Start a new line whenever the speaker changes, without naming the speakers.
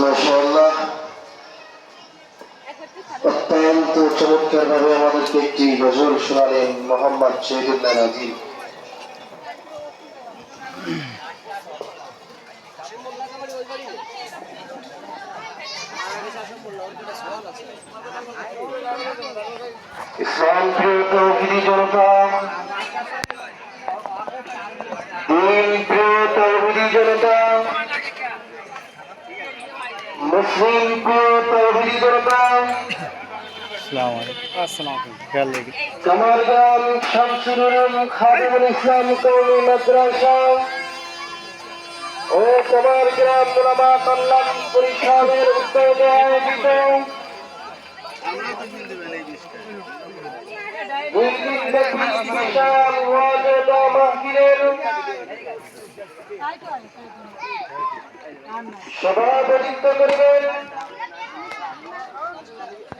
মাশাআল্লাহ। অত্যন্ত চমৎকার ভাবে আমাদেরকে একটি গজল শোনালেন মোহাম্মদ শহীদুল্লাহ রাজীব জনতা মুসলিম প্রিয় তৌহিদি জনতা
আসসালামু আলাইকুম আসসালামু আলাইকুম খেয়াল রেখে
কামারগাম শামসুরুল খাদিমুল ইসলাম কৌমি মাদ্রাসা ও কামারগ্রাম মোলামা কল্যাণ পরিষদের উদ্যোগে আয়োজিত দিন ব্যাপী বিশাল ওয়াজেদা মাহফিলের সভাপতিত্ব করবেন